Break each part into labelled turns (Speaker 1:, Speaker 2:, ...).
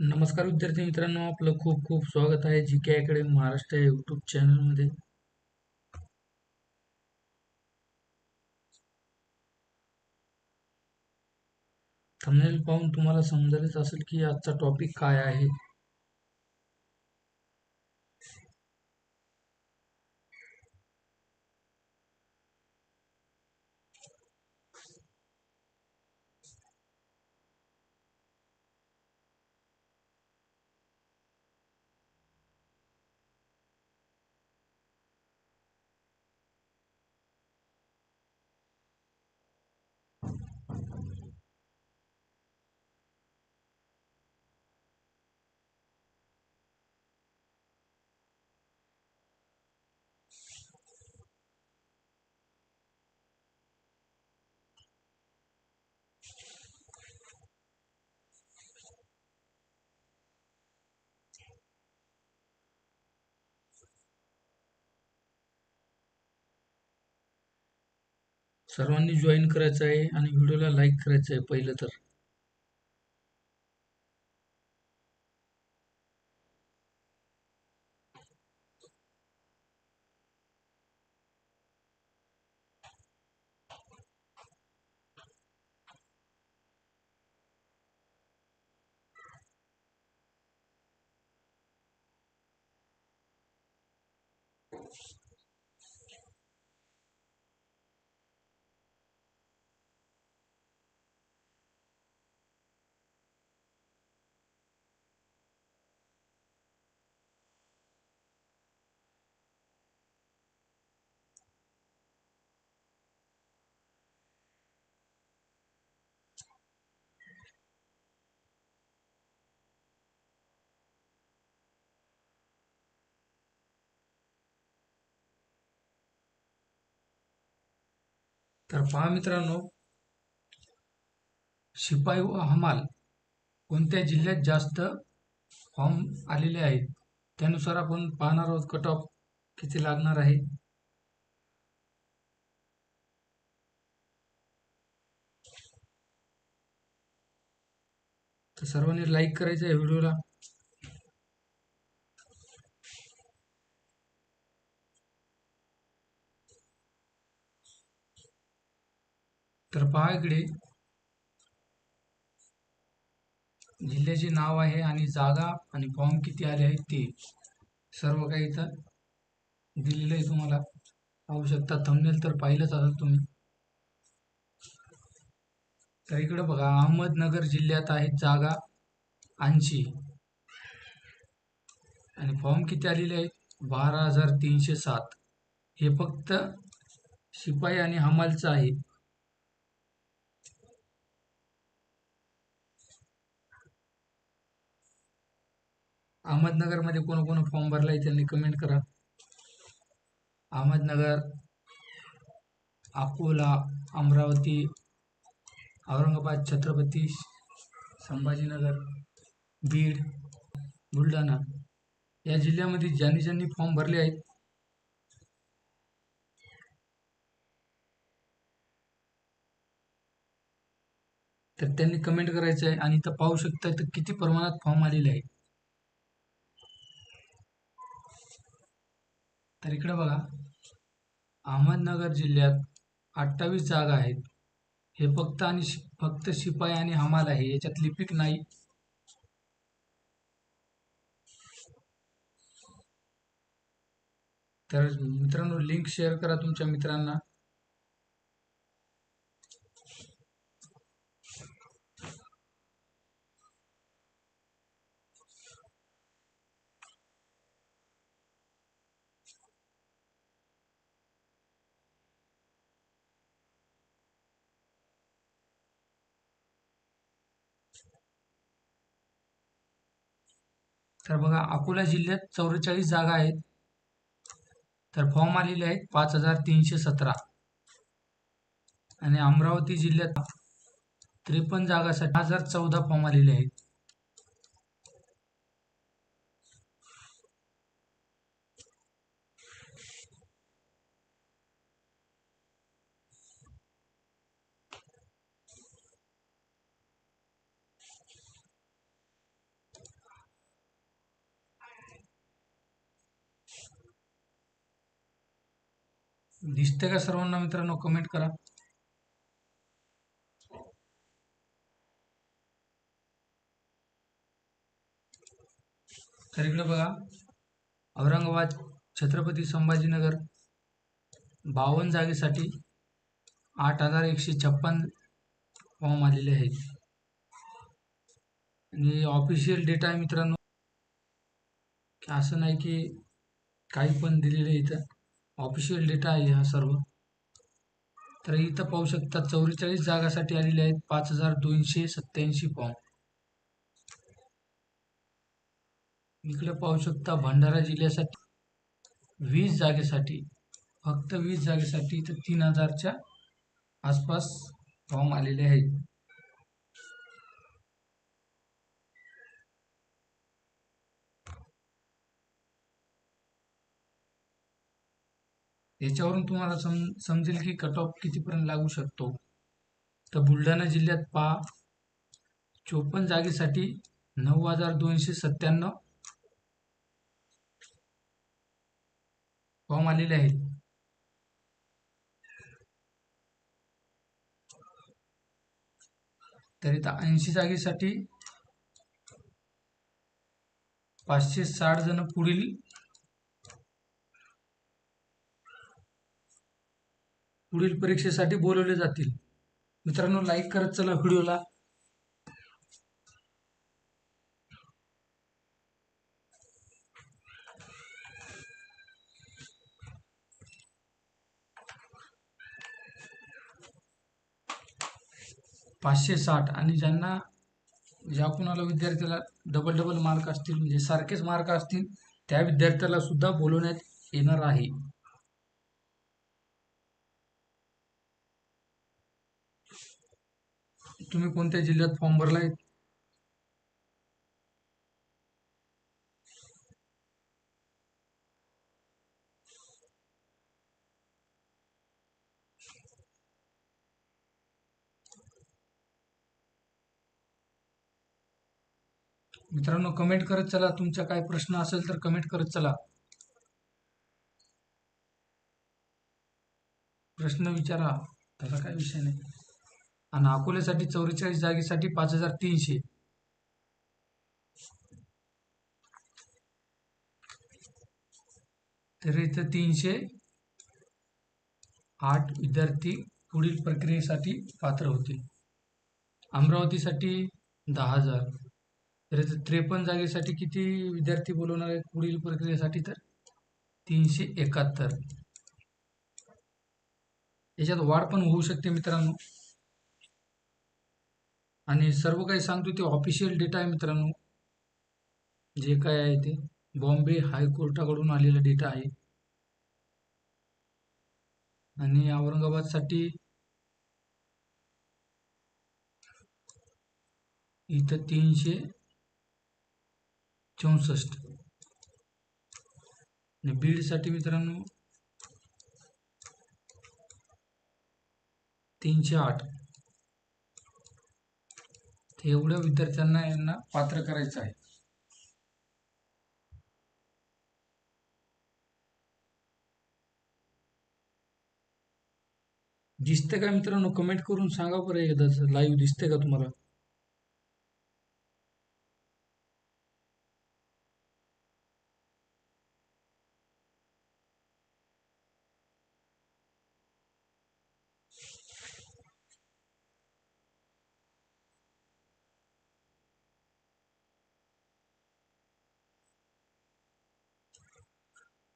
Speaker 1: नमस्कार विद्यार्थी मित्रांनो आपलं खूप खूप स्वागत आहे जी के अकॅडमी महाराष्ट्र या यूट्यूब चॅनलमध्ये थंबनेल पाहून तुम्हाला समजायलाच असेल की आजचा टॉपिक काय आहे. सर्वांनी जॉईन करायचं आहे आणि व्हिडिओला लाईक करायचं आहे पहिलं तर. तर पहा मित्रांनो शिपाई व हमाल कोणत्या जिल्ह्यात जास्त फॉर्म आलेले आहेत? त्यानुसार आपण पाहणार आहोत कट ऑफ किती लागणार आहे. तर सर्वांनी लाईक करायचं आहे व्हिडिओला. तर पहा इकडे. जिल्ह्याचे नाव आहे आणि जागा आणि फॉर्म किती आले आहेत ते. सर्व काही इथं दिलेलं आहे तुम्हाला. पाहू शकता थंबनेल तर पाहिलंच असाल तुम्ही. तर इकडं बघा अहमदनगर जिल्ह्यात आहेत जागा ऐंशी. आणि फॉर्म किती आलेले आहेत बारा हजार तीनशे सात. हे फक्त शिपाई आणि हमालचं आहे. अहमदनगरमध्ये कोण कोण फॉर्म आहे त्यांनी कमेंट करा. अहमदनगर अकोला अमरावती औरंगाबाद छत्रपती संभाजीनगर बीड बुलढाणा या जिल्ह्यामध्ये ज्यांनी ज्यांनी फॉर्म भरले आहेत तर त्यांनी कमेंट करायचं आहे आणि इथं पाहू शकता तर किती प्रमाणात फॉर्म आलेले आहेत. तर इकडे बघा. अहमदनगर जिल्ह्यात अठ्ठावीस जागा आहेत. हे फक्त आणि फक्त शिपाई आणि हमाल आहे. याच्यात लिपिक नाही. तर मित्रांनो लिंक शेअर करा तुमच्या मित्रांना. तर बघा अकोला जिल्ह्यात चौवेचाळीस जागा आहेत. तर फॉर्म आलेले आहेत पाच हजार तीनशे सतरा. आणि अमरावती जिल्ह्यात त्रेपन्न जागासाठी हजार चौदा फॉर्म आलेले आहेत. दिसते का सर्वांना मित्रांनो? कमेंट करा. तर इकडे बघा औरंगाबाद छत्रपती संभाजीनगर बावन्न जागेसाठी आठ हजार एकशे छप्पन फॉर्म आलेले आहेत. आणि ऑफिशियल डेटा आहे मित्रांनो. असं नाही की काही पण दिलेलं आहे इथं. ऑफिशियल डेटा आहे हा सर्व. तर इथं पाहू शकता चौवेचाळीस जागासाठी आलेले आहेत पाच हजार दोनशे सत्याऐंशी फॉर्म इकडे पाहू शकता भंडारा जिल्ह्यासाठी वीस जागेसाठी फक्त वीस जागेसाठी इथं तीन हजारच्या आसपास फॉर्म आलेले आहेत. याच्यावरून तुम्हाला सम समजेल की कट ऑफ कितीपर्यंत लागू शकतो. तर बुलढाणा जिल्ह्यात पहा. चोपन्न जागेसाठी नऊ हजार दोनशे सत्त्याण्णव फॉर्म आलेले आहेत. तर इथं ऐंशी जागेसाठी पाचशे साठ जण पुढील पुढील परीक्षेसाठी बोलवले जातील. मित्रांनो लाईक करत चला व्हिडिओला. पाचशे साठ आणि ज्यांना ज्या कुणाला विद्यार्थ्याला डबल डबल मार्क असतील म्हणजे सारखेच मार्क असतील त्या विद्यार्थ्याला सुद्धा बोलवण्यात येणार आहे. तुम्ही कोणत्या जिल्ह्यात फॉर्म भरलाय? मित्रांनो कमेंट करत चला. तुमचा काय प्रश्न असेल तर कमेंट करत चला. प्रश्न विचारा. त्याचा काय विषय नाही. आणि अकोल्यासाठी चौवेचाळीस जागेसाठी पाच हजार तीनशे. तर इथं तीनशे आठ विद्यार्थी पुढील प्रक्रियेसाठी पात्र होतील. अमरावतीसाठी दहा हजार. तर इथं त्रेपन्न जागेसाठी किती विद्यार्थी बोलवणार आहेत पुढील प्रक्रियेसाठी तर? तीनशे एकाहत्तर. याच्यात वाढ पण होऊ शकते मित्रांनो. आणि सर्व काही सांगतो ते ऑफिशियल डेटा आहे मित्रांनो. जे काय आहे ते. बॉम्बे हायकोर्टाकडून आलेला डेटा आहे. आणि औरंगाबादसाठी इथं तीनशे चौसष्ट. आणि बीडसाठी मित्रांनो तीनशे आठ. एवढं विद्यार्थ्यांना यांना पात्र करायचं आहे. दिसते का मित्रांनो? कमेंट करून सांगा बरं एकदाच लाईव्ह दिसते का तुम्हाला?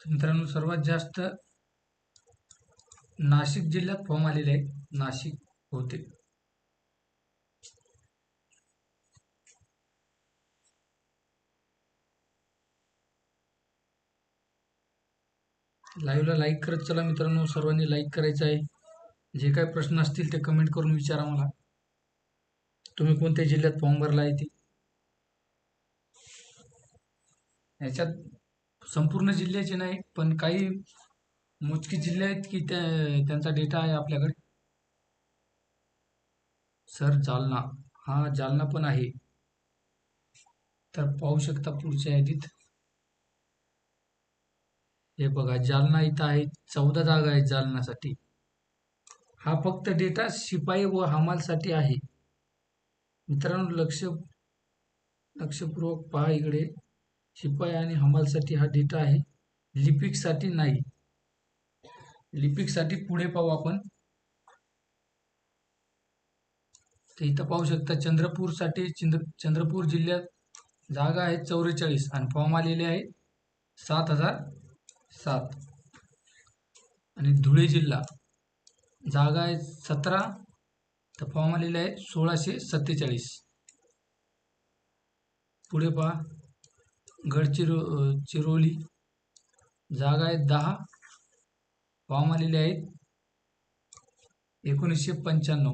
Speaker 1: मित्रांनो सर्वात जास्त नाशिक जिल्ह्यात फॉर्म आलेले आहेत नाशिक होते. लाईव्हला लाईक करत चला मित्रांनो. सर्वांनी लाईक करायचं आहे. जे काही प्रश्न असतील ते कमेंट करून विचारा मला. तुम्ही कोणत्या जिल्ह्यात फॉर्म भरला आहे ते? याच्यात संपूर्ण जिल्ह्याचे नाही पण काही मोजकी जिल्हे आहेत की त्या त्यांचा डेटा आहे आपल्याकडे. सर जालना. हा जालना पण आहे. तर पाहू शकता पुढच्या यादीत. हे बघा जालना इथं आहे चौदा जागा आहेत जालनासाठी हा फक्त डेटा शिपाई व हमालसाठी आहे. मित्रांनो लक्ष लक्षपूर्वक पहा इकडे. शिपाई आणि हमालसाठी हा डेटा आहे. लिपिकसाठी नाही. लिपिकसाठी पुढे पाहू आपण. तर इथं पाहू शकता चंद्रपूरसाठी चंद्र चंद्रपूर जिल्ह्यात जागा आहेत चौवेचाळीस आणि फॉर्म आलेले आहेत सात हजार सात. आणि धुळे जिल्हा जागा आहेत सतरा तर फॉर्म आलेले आहे सोळाशे सत्तेचाळीस. पुढे पहा. गडचिरो चिरोली. जागा आहेत दहा. फॉर्म आलेले आहेत एकोणीसशे पंच्याण्णव.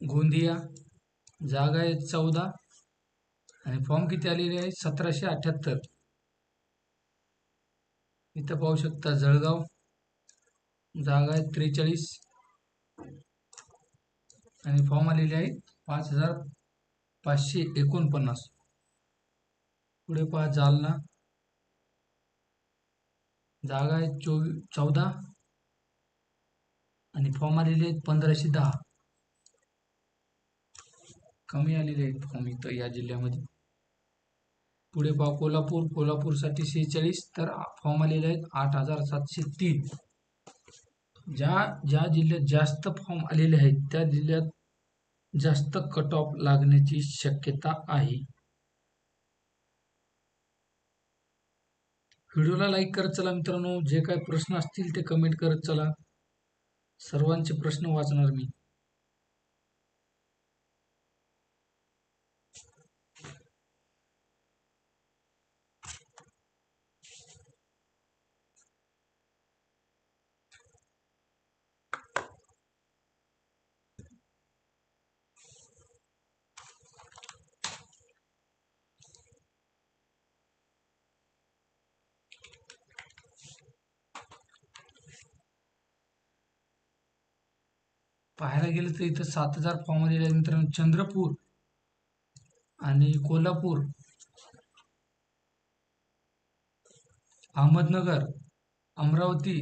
Speaker 1: गोंदिया. जागा आहेत चौदा. आणि फॉर्म किती आलेले आहे सतराशे अठ्याहत्तर. इथं पाहू शकता जळगाव. जागा आहेत त्रेचाळीस. आणि फॉर्म आलेले आहेत पाच हजार पाचशे एकोणपन्नास. पुढे पहा जालना. जागा आहे चोवीस चौदा. आणि फॉर्म आलेले आहेत पंधराशे दहा. कमी आलेले आहेत फॉर्म इथं या जिल्ह्यामध्ये. पुढे पहा कोल्हापूर. कोल्हापूरसाठी शेहेचाळीस तर फॉर्म आलेले आहेत आठ हजार सातशे तीन. ज्या ज्या जिल्ह्यात जास्त फॉर्म आलेले आहेत त्या जिल्ह्यात जास्त कट ऑफ लागण्याची शक्यता आहे. व्हिडिओला लाईक करत चला मित्रांनो. जे काही प्रश्न असतील ते कमेंट करत चला. सर्वांचे प्रश्न वाचणार मी. पाहायला गेलं तर इथं सात हजार फॉर्म आलेले आहेत मित्रांनो. चंद्रपूर आणि कोल्हापूर. अहमदनगर अमरावती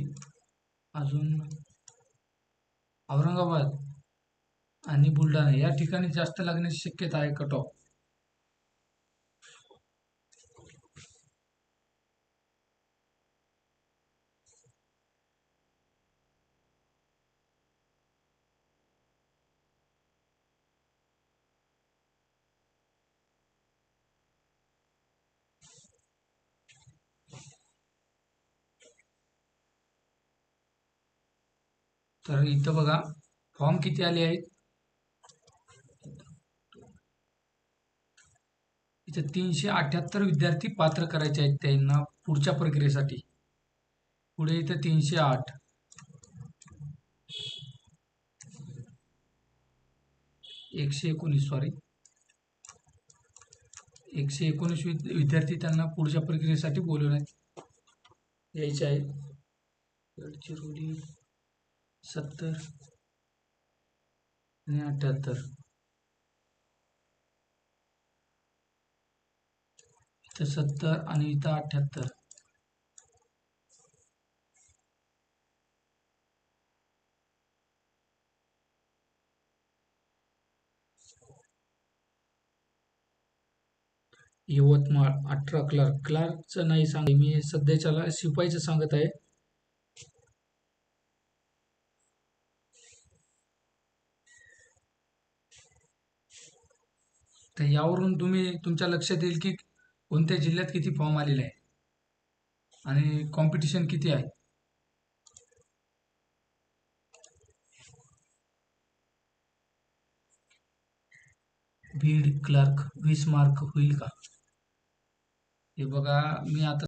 Speaker 1: अजून औरंगाबाद आणि बुलढाणा. या ठिकाणी जास्त लागण्याची शक्यता आहे कट ऑफ तर इथं बघा फॉर्म किती आले आहेत? इथं तीनशे अठ्याहत्तर विद्यार्थी पात्र करायचे आहेत त्यांना पुढच्या प्रक्रियेसाठी. पुढे इथं तीनशे आठ. एकशे एकोणीस सॉरी एकशे एकोणीस विद्यार्थी त्यांना पुढच्या प्रक्रियेसाठी बोलवण्यात यायचे आहेत. गडचिरोली सत्तर आणि अठ्याहत्तर. इथं सत्तर आणि इथं अठ्याहत्तर. यवतमाळ अठरा क्लार्क. क्लार्कचं नाही सांग मी सध्याच्याला शिपाईचं सांगत आहे. तर यावरून तुम्ही तुमच्या लक्षात येईल की कोणत्या जिल्ह्यात किती फॉर्म आलेले आहे आणि कॉम्पिटिशन किती आहे. बीड क्लार्क वीस मार्क होईल का? हे बघा मी आता